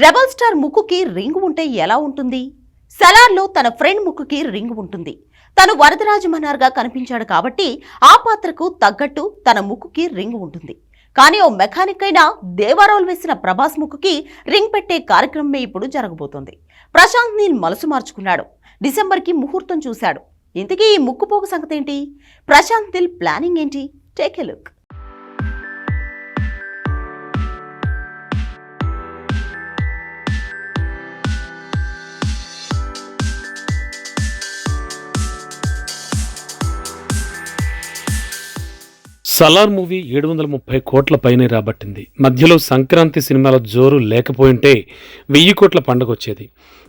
Rebel star ముక్కుకి ring ఉంటే ఎలా ఉంటుంది? సెలార్లో తన ఫ్రెండ్ ముక్కుకి రింగ్ ఉంటుంది. తను వరదరాజు మన్నార్గా కనిపించాడు కాబట్టి ఆ పాత్రకు తగ్గట్టు తన ముక్కుకి రింగ్ ఉంటుంది. కానీ ఓ మెకానిక్ అయినా దేవారోలు వేసిన ప్రభాస్ ముక్కుకి రింగ్ పెట్టే కార్యక్రమమే ఇప్పుడు జరగబోతోంది. ప్రశాంత్ నీల్ మనసు మార్చుకున్నాడు. డిసెంబర్కి ముహూర్తం చూశాడు. ఇంతకీ ఈ ముక్కుపోక సంగతేంటి? ప్రశాంత్ నీల్ ప్లానింగ్ ఏంటి? Take a look. Salaar movie ఏడు వందల ముప్పై కోట్ల పైనే రాబట్టింది. మధ్యలో సంక్రాంతి సినిమాల జోరు లేకపోయింటే వెయ్యి కోట్ల పండగ వచ్చేది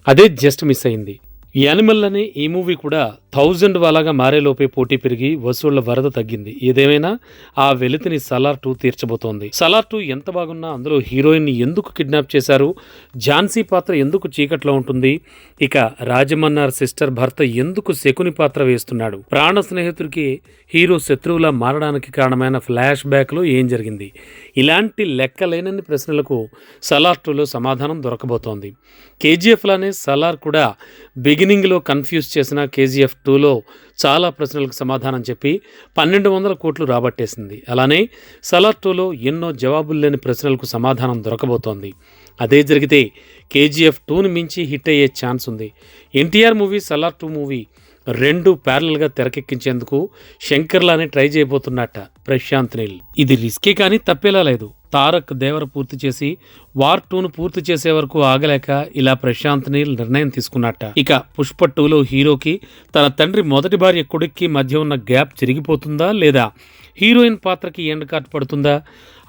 అదే జస్ట్ మిస్ అయింది. యానిమల్ అనే ఈ మూవీ కూడా థౌజండ్ వాలాగా మారేలోపే పోటీ పెరిగి వసూళ్ళ వరద తగ్గింది. ఏదేమైనా ఆ వెలితిని సలార్ టూ తీర్చబోతోంది. సలార్ టూ ఎంత బాగున్నా అందులో హీరోయిన్ ఎందుకు కిడ్నాప్ చేశారు? ఝాన్సీ పాత్ర ఎందుకు చీకట్లో ఉంటుంది? ఇక రాజమన్నార్ సిస్టర్ భర్త ఎందుకు శకుని పాత్ర వేస్తున్నాడు? ప్రాణ స్నేహితుడికి హీరో శత్రువులా మారడానికి కారణమైన ఫ్లాష్ బ్యాక్లో ఏం జరిగింది? ఇలాంటి లెక్కలేనన్ని ప్రశ్నలకు సలార్ టూలో సమాధానం దొరకబోతోంది. కేజీఎఫ్లానే సలార్ కూడా బిగినింగ్లో కన్ఫ్యూజ్ చేసిన కేజీఎఫ్ టూలో చాలా ప్రశ్నలకు సమాధానం చెప్పి పన్నెండు వందల కోట్లు రాబట్టేసింది. అలానే సలార్ టూలో ఎన్నో జవాబులు లేని ప్రశ్నలకు సమాధానం దొరకబోతోంది. అదే జరిగితే కేజీఎఫ్ టూని మించి హిట్ అయ్యే ఛాన్స్ ఉంది. NTR movie Salaar two movie రెండు ప్యారల్గా తెరకెక్కించేందుకు శంకర్లానే ట్రై చేయబోతున్నట్ట ప్రశాంత్ నీల్. ఇది రిస్కే కానీ తప్పేలా లేదు. తారక్ దేవర పూర్తి చేసి వార్ టూను పూర్తి చేసే వరకు ఆగలేక ఇలా ప్రశాంత్ని నిర్ణయం తీసుకున్నట్ట. ఇక పుష్ప టూలో హీరోకి తన తండ్రి మొదటి భార్య కొడుక్కి మధ్య ఉన్న గ్యాప్ చిరిగిపోతుందా లేదా? హీరోయిన్ పాత్రకి ఎండ్ కార్డ్ పడుతుందా?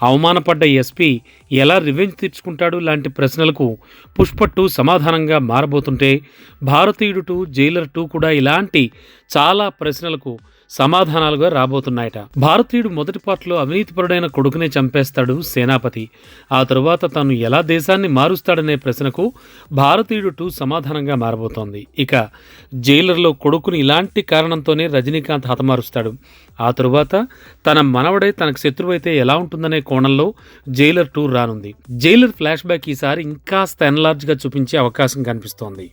అవమానపడ్డ ఎస్పీ ఎలా రివెంజ్ తీర్చుకుంటాడు? లాంటి ప్రశ్నలకు పుష్ప టూ సమాధానంగా మారబోతుంటే భారతీయుడు టూ జైలర్ టూ కూడా ఇలాంటి చాలా ప్రశ్నలకు సమాధానాలుగా రాబోతున్నాయట. భారతీయుడు మొదటి పార్ట్లో అవినీతిపరుడైన కొడుకునే చంపేస్తాడు సేనాపతి. ఆ తరువాత తను ఎలా దేశాన్ని మారుస్తాడనే ప్రశ్నకు భారతీయుడు టూ సమాధానంగా మారబోతోంది. ఇక జైలర్లో కొడుకుని ఇలాంటి కారణంతోనే రజనీకాంత్ హతమారుస్తాడు. ఆ తరువాత తన మనవడే తనకు శత్రువైతే ఎలా ఉంటుందనే కోణంలో జైలర్ టూ రానుంది. జైలర్ ఫ్లాష్ బ్యాక్ ఈసారి ఇంకాస్త ఎన్లార్జ్గా చూపించే అవకాశం కనిపిస్తోంది.